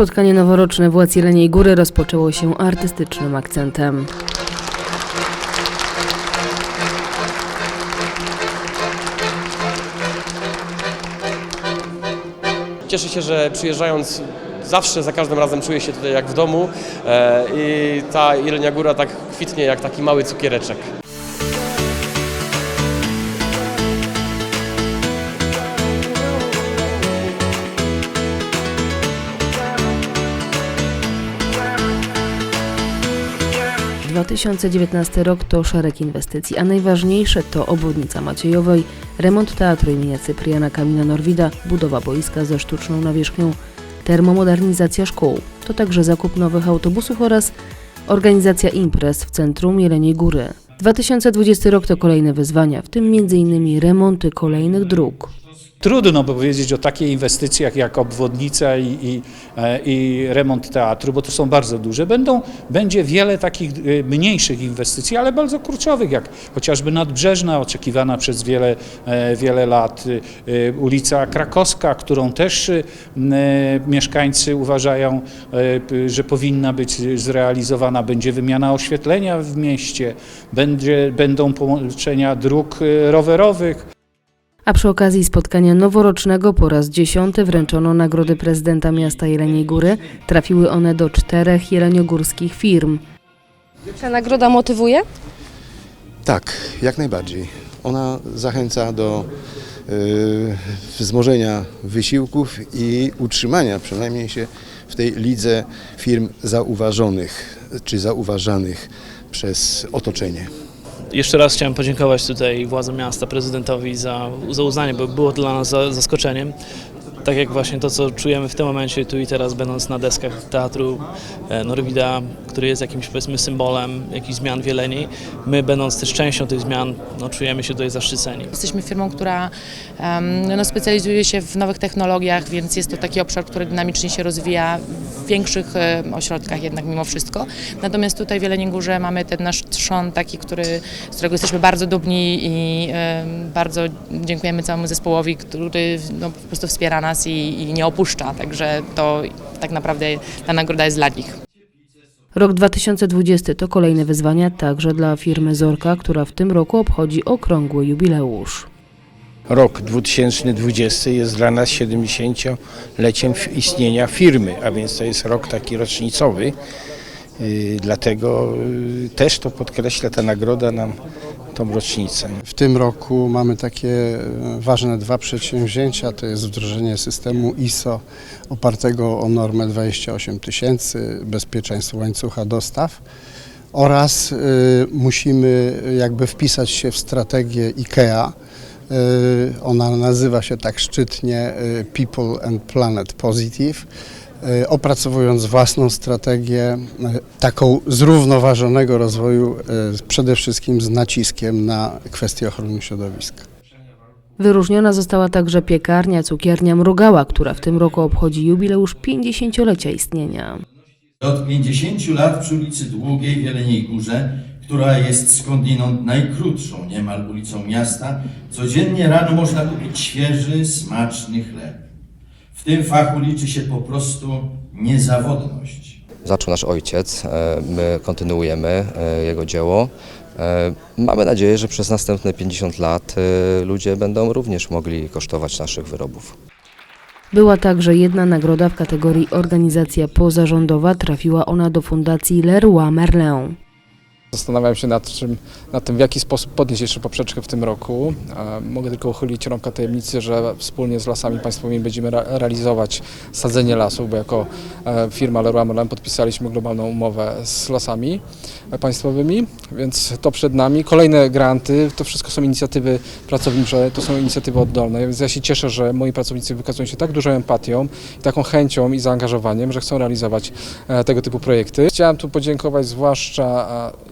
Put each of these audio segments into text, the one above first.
Spotkanie noworoczne władz Jeleniej Góry rozpoczęło się artystycznym akcentem. Cieszę się, że przyjeżdżając zawsze, za każdym razem czuję się tutaj jak w domu e, i ta Jelenia Góra tak kwitnie jak taki mały cukiereczek. 2019 rok to szereg inwestycji, a najważniejsze to obwodnica Maciejowej, remont teatru imienia Cypriana Kamila Norwida, budowa boiska ze sztuczną nawierzchnią, termomodernizacja szkół. To także zakup nowych autobusów oraz organizacja imprez w centrum Jeleniej Góry. 2020 rok to kolejne wyzwania, w tym m.in. remonty kolejnych dróg. Trudno powiedzieć o takiej inwestycjach jak obwodnica i, i, e, i remont teatru, bo to są bardzo duże. Będą, będzie wiele takich e, mniejszych inwestycji, ale bardzo kluczowych, jak chociażby nadbrzeżna, oczekiwana przez wiele, e, wiele lat, ulica Krakowska, którą też mieszkańcy uważają, że powinna być zrealizowana. Będzie wymiana oświetlenia w mieście, będzie, będą połączenia dróg rowerowych. A przy okazji spotkania noworocznego po raz dziesiąty wręczono nagrody prezydenta miasta Jeleniej Góry. Trafiły one do czterech jeleniogórskich firm. Ta nagroda motywuje? Tak, jak najbardziej. Ona zachęca do y, wzmożenia wysiłków i utrzymania przynajmniej się w tej lidze firm zauważonych czy zauważanych przez otoczenie. Jeszcze raz chciałem podziękować tutaj władzom miasta, prezydentowi za, za uznanie, bo było to dla nas za- zaskoczeniem. Tak jak właśnie to, co czujemy w tym momencie, tu i teraz, będąc na deskach teatru e, Norwida, który jest jakimś powiedzmy symbolem jakichś zmian w Jeleni, my będąc też częścią tych zmian, no, czujemy się tutaj zaszczyceni. Jesteśmy firmą, która em, no, specjalizuje się w nowych technologiach, więc jest to taki obszar, który dynamicznie się rozwija większych e, ośrodkach jednak mimo wszystko. Natomiast tutaj w Jeleniej Górze mamy ten nasz trzon taki, który, z którego jesteśmy bardzo dumni i em, bardzo dziękujemy całemu zespołowi, który no, po prostu wspiera nas i, i nie opuszcza. Także to tak naprawdę ta nagroda jest dla nich. Rok 2020 to kolejne wyzwania także dla firmy Zorka, która w tym roku obchodzi okrągły jubileusz. Rok 2020 jest dla nas 70-leciem f- istnienia firmy, a więc to jest rok taki rocznicowy. Yy, Dlatego yy, też to podkreśla ta nagroda nam tą rocznicę. W tym roku mamy takie e, ważne dwa przedsięwzięcia, to jest wdrożenie systemu ISO opartego o normę 28000, bezpieczeństwo łańcucha dostaw oraz musimy jakby wpisać się w strategię IKEA. E, Ona nazywa się tak szczytnie e, People and Planet Positive. E, Opracowując własną strategię, taką zrównoważonego rozwoju, przede wszystkim z naciskiem na kwestie ochrony środowiska. Wyróżniona została także piekarnia Cukiernia Mrugała, która w tym roku obchodzi jubileusz 50-lecia istnienia. Od 50 lat przy ulicy Długiej w Jeleniej Górze, która jest skądinąd najkrótszą niemal ulicą miasta, codziennie rano można kupić świeży, smaczny chleb. W tym fachu liczy się po prostu niezawodność. Zaczął nasz ojciec, e, my kontynuujemy e, jego dzieło. E, Mamy nadzieję, że przez następne 50 lat ludzie będą również mogli kosztować naszych wyrobów. Była także jedna nagroda w kategorii organizacja pozarządowa. Trafiła ona do Fundacji Leroy Merlin. Zastanawiam się nad, czym, nad tym, w jaki sposób podnieść jeszcze poprzeczkę w tym roku. Mogę tylko uchylić rąbka tajemnicy, że wspólnie z Lasami Państwowymi będziemy re- realizować sadzenie lasów, bo jako e, firma Leroy Merlin podpisaliśmy globalną umowę z Lasami e, Państwowymi, więc to przed nami. Kolejne granty, to wszystko są inicjatywy pracownicze, to są inicjatywy oddolne, więc ja się cieszę, że moi pracownicy wykazują się tak dużą empatią taką chęcią i zaangażowaniem, że chcą realizować e, tego typu projekty. Chciałem tu podziękować zwłaszcza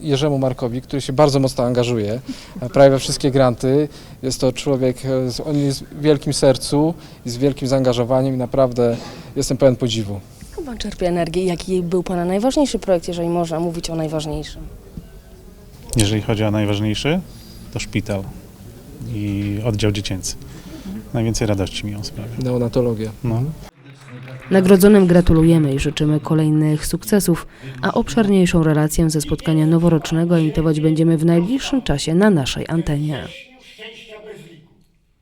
Jerzemu Markowi, który się bardzo mocno angażuje e, prawie we wszystkie granty. Jest to człowiek, e, z- on jest w wielkim sercu i z wielkim zaangażowaniem i naprawdę jestem pełen podziwu. Skąd Pan czerpie energię? Jaki był Pana najważniejszy projekt, jeżeli można mówić o najważniejszym? Jeżeli chodzi o najważniejszy, to szpital i oddział dziecięcy. Najwięcej radości mi on sprawia. Neonatologia. No. Nagrodzonym gratulujemy i życzymy kolejnych sukcesów, a obszerniejszą relację ze spotkania noworocznego emitować będziemy w najbliższym czasie na naszej antenie.